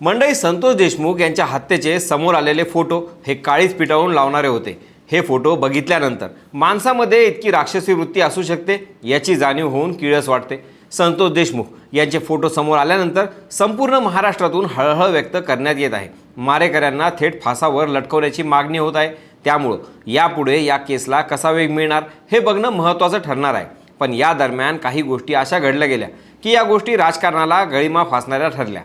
मंडळी संतोष देशमुख यांच्या हत्येचे समोर आलेले फोटो हे काळीच पिटाळून लावणारे होते. हे फोटो बघितल्यानंतर माणसामध्ये इतकी राक्षसी वृत्ती असू शकते याची जाणीव होऊन किळस वाटते. संतोष देशमुख यांचे फोटो समोर आल्यानंतर संपूर्ण महाराष्ट्रातून हळहळ व्यक्त करण्यात येत आहे. मारेकऱ्यांना थेट फासावर लटकवण्याची मागणी होत आहे. त्यामुळं यापुढे या केसला कसा वेग मिळणार हे बघणं महत्त्वाचं ठरणार आहे. पण या दरम्यान काही गोष्टी अशा घडल्या गेल्या की या गोष्टी राजकारणाला गळीमा फासणाऱ्या ठरल्या.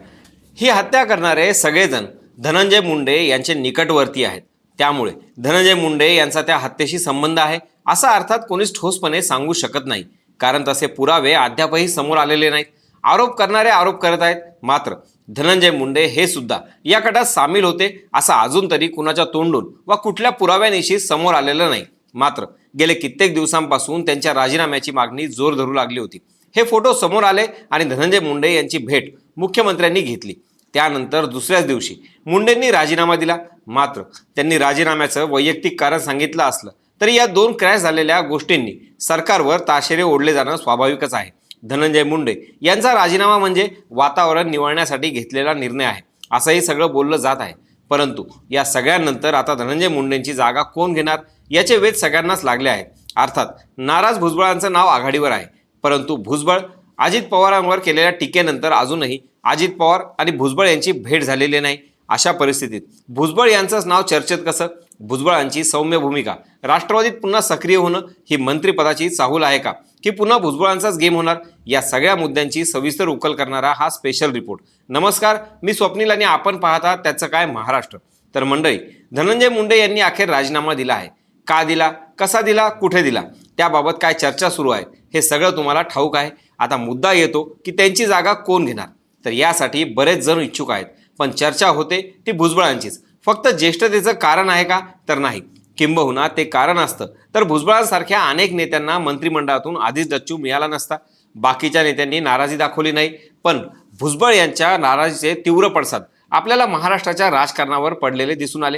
ही हत्या करणारे सगळेजण धनंजय मुंडे यांचे निकटवर्ती आहेत. त्यामुळे धनंजय मुंडे यांचा त्या हत्येशी संबंध आहे असा अर्थात कोणीच ठोसपणे सांगू शकत नाही. कारण तसे पुरावे अद्यापही समोर आलेले नाहीत. आरोप करणारे आरोप करत आहेत मात्र धनंजय मुंडे हे सुद्धा या कटात सामील होते असं अजून तरी कुणाच्या तोंडून वा कुठल्या पुराव्यानिशी समोर आलेलं नाही. मात्र गेले कित्येक दिवसांपासून त्यांच्या राजीनाम्याची मागणी जोर धरू लागली होती. हे फोटो समोर आले आणि धनंजय मुंडे यांची भेट मुख्यमंत्र्यांनी घेतली. त्यानंतर दुसऱ्याच दिवशी मुंडेंनी राजीनामा दिला. मात्र त्यांनी राजीनाम्याचं वैयक्तिक कारण सांगितलं असलं तरी या दोन क्रॅश झालेल्या गोष्टींनी सरकारवर ताशेरे ओढले जाणं स्वाभाविकच आहे. धनंजय मुंडे यांचा राजीनामा म्हणजे वातावरण निवळण्यासाठी घेतलेला निर्णय आहे असंही सगळं बोललं जात आहे. परंतु या सगळ्यांनंतर आता धनंजय मुंडेंची जागा कोण घेणार याचे वेध सगळ्यांनाच लागले आहेत. अर्थात नाराज भुजबळांचं नाव आघाडीवर आहे. परंतु भुजबळ अजित पवारांवर केलेल्या टीकेनंतर अजूनही अजित पवार आणि भुजबळ यांची भेट झालेली नाही अशा परिस्थितीत. भुजबळ यांचंच नाव चर्चेत कसं? भुजबळांची सौम्य भूमिका. राष्ट्रवादीत पुन्हा सक्रिय होणं ही मंत्रिपदाची चाहूल आहे का? की पुन्हा भुजबळांचाच गेम होणार? या सगळ्या मुद्द्यांची सविस्तर उकल करणारा हा स्पेशल रिपोर्ट नमस्कार मी स्वप्नील आणि आपण पाहता त्याचं काय महाराष्ट्र. तर मंडळी धनंजय मुंडे यांनी अखेर राजीनामा दिला आहे. का दिला? कसा दिला? कुठे दिला? त्याबाबत काय चर्चा सुरू आहे? हे सगळं तुम्हाला ठाऊक आहे. आता मुद्दा येतो की त्यांची जागा कोण घेणार? तर यासाठी बरेच जण इच्छुक आहेत. पण चर्चा होते ती भुजबळांचीच. फक्त ज्येष्ठतेचं कारण आहे का? तर नाही. किंबहुना ते कारण असतं. तर भुजबळांसारख्या अनेक नेत्यांना मंत्रिमंडळातून आधीच डच्चू मिळाला नसता. बाकीच्या नेत्यांनी नाराजी दाखवली नाही. पण भुजबळ यांच्या नाराजीचे तीव्र पडसाद आपल्याला महाराष्ट्राच्या राजकारणावर पडलेले दिसून आले.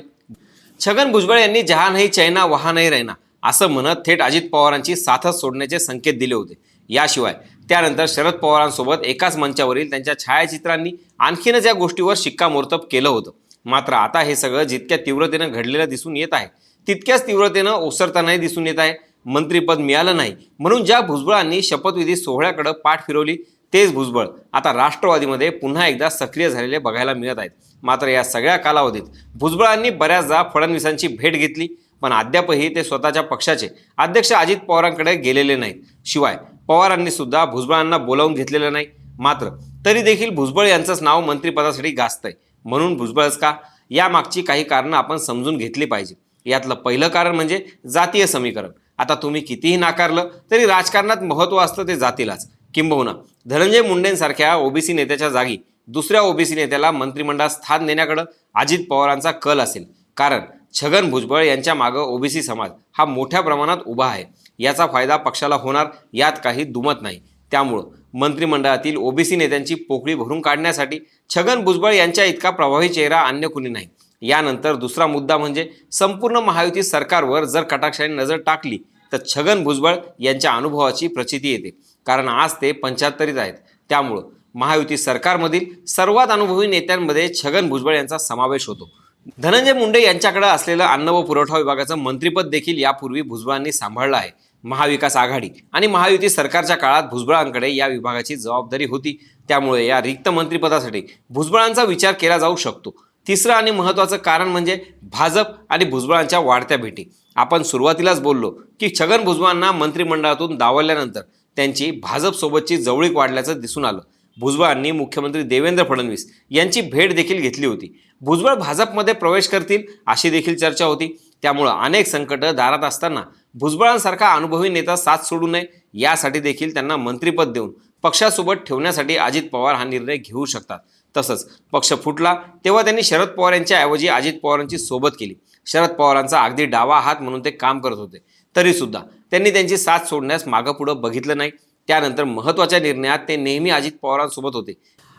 छगन भुजबळ यांनी जहा नाही चैना वहा नाही रैना. असं म्हणत थेट अजित पवारांची साथच सोडण्याचे संकेत दिले होते. याशिवाय त्यानंतर शरद पवारांसोबत एकाच मंचावरील त्यांच्या छायाचित्रांनी आणखीनच या गोष्टीवर शिक्कामोर्तब केलं होतं. मात्र आता हे सगळं जितक्या तीव्रतेनं घडलेलं दिसून येत आहे तितक्याच तीव्रतेनं ओसरतानाही दिसून येत आहे. मंत्रीपद मिळालं नाही. म्हणून ज्या भुजबळांनी शपथविधी सोहळ्याकडे पाठ फिरवली तेच भुजबळ आता राष्ट्रवादीमध्ये पुन्हा एकदा सक्रिय झालेले बघायला मिळत आहेत. मात्र या सगळ्या कालावधीत भुजबळांनी बऱ्याचदा फडणवीसांची भेट घेतली पण अद्यापही ते स्वतःच्या पक्षाचे अध्यक्ष अजित पवारांकडे गेलेले नाहीत. शिवाय पवारांनी सुद्धा भुजबळांना बोलावून घेतलेलं नाही. मात्र तरी देखील भुजबळ यांचंच नाव मंत्रिपदासाठी गाजतंय. म्हणून भुजबळच का? यामागची काही कारणं आपण समजून घेतली पाहिजे. यातलं पहिलं कारण म्हणजे जातीय समीकरण. आता तुम्ही कितीही नाकारलं तरी राजकारणात महत्त्व असतं ते जातीलाच. किंबहुना धनंजय मुंडेंसारख्या ओबीसी नेत्याच्या जागी दुसऱ्या ओबीसी नेत्याला मंत्रिमंडळात स्थान देण्याकडं अजित पवारांचा कल असेल. कारण छगन भुजबळ यांच्या मागं ओबीसी समाज हा मोठ्या प्रमाणात उभा आहे. याचा फायदा पक्षाला होणार यात काही दुमत नाही. त्यामुळं मंत्रिमंडळातील ओबीसी नेत्यांची पोकळी भरून काढण्यासाठी छगन भुजबळ यांच्या इतका प्रभावी चेहरा अन्य कुणी नाही. यानंतर दुसरा मुद्दा म्हणजे संपूर्ण महायुती सरकारवर जर कटाक्षाने नजर टाकली तर छगन भुजबळ यांच्या अनुभवाची प्रचिती येते. कारण आज ते पंच्याहत्तरीत आहेत. त्यामुळं महायुती सरकारमधील सर्वात अनुभवी नेत्यांमध्ये छगन भुजबळ यांचा समावेश होतो. धनंजय मुंडे यांच्याकडे असलेलं अन्न व पुरवठा विभागाचं मंत्रिपद देखील यापूर्वी भुजबळांनी सांभाळलं आहे. महाविकास आघाडी आणि महायुती सरकारच्या काळात भुजबळांकडे या विभागाची जबाबदारी होती. त्यामुळे या रिक्त मंत्रिपदासाठी भुजबळांचा विचार केला जाऊ शकतो. तिसरं आणि महत्त्वाचं कारण म्हणजे भाजप आणि भुजबळांच्या वाढत्या भेटी. आपण सुरुवातीलाच बोललो की छगन भुजबळांना मंत्रिमंडळातून दावल्यानंतर त्यांची भाजपसोबतची जवळीक वाढल्याचं दिसून आलं. भुजबळांनी मुख्यमंत्री देवेंद्र फडणवीस यांची भेट देखील घेतली होती. भुजबळ भाजपमध्ये प्रवेश करतील अशी देखील चर्चा होती. त्यामुळं अनेक संकटं दारात असताना भुजबळांसारखा अनुभवी नेता साथ सोडू नये यासाठी देखील त्यांना मंत्रिपद देऊन पक्षासोबत ठेवण्यासाठी अजित पवार हा निर्णय घेऊ शकतात. तसंच पक्ष फुटला तेव्हा त्यांनी शरद पवार यांच्या ऐवजी अजित पवारांची सोबत केली. शरद पवारांचा अगदी डावा हात म्हणून ते काम करत होते. तरीसुद्धा त्यांनी त्यांची साथ सोडण्यास मागं पुढं बघितलं नाही. त्यानंतर महत्त्वाच्या निर्णयात ते नेहमी अजित पवारांसोबत होते.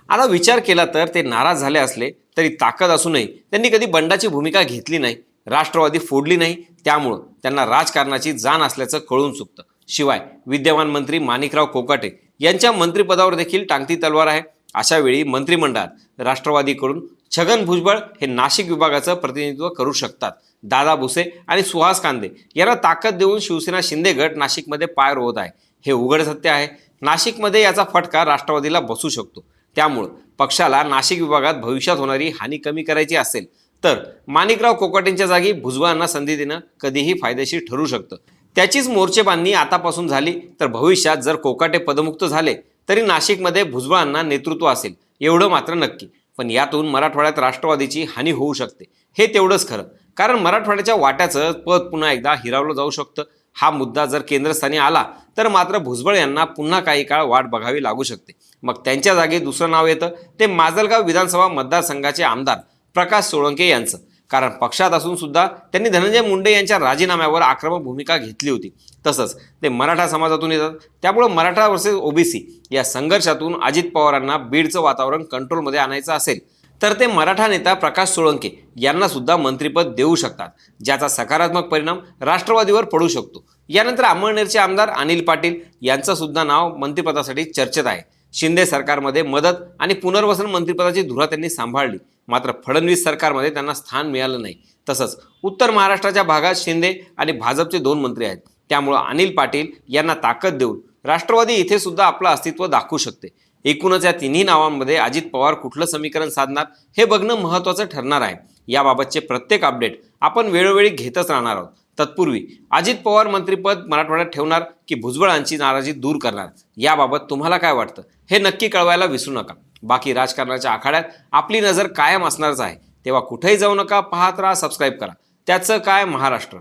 आता विचार केला तर ते नाराज झाले असले तरी ताकद असूनही त्यांनी कधी बंडाची भूमिका घेतली नाही राष्ट्रवादी फोडली नाही त्यामुळं त्यांना राजकारणाची जाण असल्याचं कळून चुकतं. शिवाय विद्यमान मंत्री माणिकराव कोकाटे यांच्या मंत्रिपदावर देखील टांगती तलवार आहे. अशा वेळी मंत्रिमंडळात राष्ट्रवादीकडून छगन भुजबळ हे नाशिक विभागाचं प्रतिनिधित्व करू शकतात. दादा भुसे आणि सुहास कांदे यांना ताकद देऊन शिवसेना शिंदे गट नाशिकमध्ये पाय रोवत आहे. हे उघड सत्य आहे. नाशिकमध्ये याचा फटका राष्ट्रवादीला बसू शकतो. त्यामुळं पक्षाला नाशिक विभागात भविष्यात होणारी हानी कमी करायची असेल तर माणिकराव कोकाटेंच्या जागी भुजबळांना संधी देणं कधीही फायदेशीर ठरू शकतं. त्याचीच मोर्चेबांधणी आतापासून झाली तर भविष्यात जर कोकाटे पदमुक्त झाले तरी नाशिकमध्ये भुजबळांना नेतृत्व असेल एवढं मात्र नक्की. पण यातून मराठवाड्यात राष्ट्रवादीची हानी होऊ शकते हे तेवढंच खरं. कारण मराठवाड्याच्या वाट्याचं पद पुन्हा एकदा हिरावलं जाऊ शकतं हा मुद्दा जर केंद्रस्थानी आला तर मात्र भुजबळ यांना पुन्हा काही काळ वाट बघावी लागू शकते. मग त्यांच्या जागी दुसरं नाव येतं ते माजलगाव विधानसभा मतदारसंघाचे आमदार प्रकाश सोळंके यांचं. कारण पक्षात असून सुद्धा त्यांनी धनंजय मुंडे यांच्या राजीनाम्यावर आक्रमक भूमिका घेतली होती. तसंच ते मराठा समाजातून येतात. त्यामुळं मराठा वर्सेस ओबीसी या संघर्षातून अजित पवारांना बीडचं वातावरण कंट्रोलमध्ये आणायचं असेल तर ते मराठा नेता प्रकाश सोळंके यांना सुद्धा मंत्रिपद देऊ शकतात ज्याचा सकारात्मक परिणाम राष्ट्रवादीवर पडू शकतो. यानंतर अमळनेरचे आमदार अनिल पाटील यांचं सुद्धा नाव मंत्रिपदासाठी चर्चेत आहे. शिंदे सरकारमध्ये मदत आणि पुनर्वसन मंत्रिपदाची धुरा त्यांनी सांभाळली. मात्र फडणवीस सरकारमध्ये त्यांना स्थान मिळालं नाही. तसंच उत्तर महाराष्ट्राच्या भागात शिंदे आणि भाजपचे दोन मंत्री आहेत. त्यामुळं अनिल पाटील यांना ताकद देऊन राष्ट्रवादी इथे सुद्धा आपलं अस्तित्व दाखवू शकते. एकूणच या तिन्ही नावांमध्ये अजित पवार कुठलं समीकरण साधणार हे बघणं महत्त्वाचं ठरणार आहे. याबाबतचे प्रत्येक अपडेट आपण वेळोवेळी घेतच राहणार आहोत. तत्पूर्वी अजित पवार मंत्रिपद मराठवाड्यात ठेवणार की भुजबळांची नाराजी दूर करणार? याबाबत तुम्हाला काय वाटतं? हे नक्की कळवायला विसरू नका. बाकी राजकारणाच्या आखाड्यात आपली नजर कायम असणारच आहे. तेव्हा कुठेही जाऊ नका पाहत राहा सबस्क्राईब करा. त्याचं काय? महाराष्ट्र.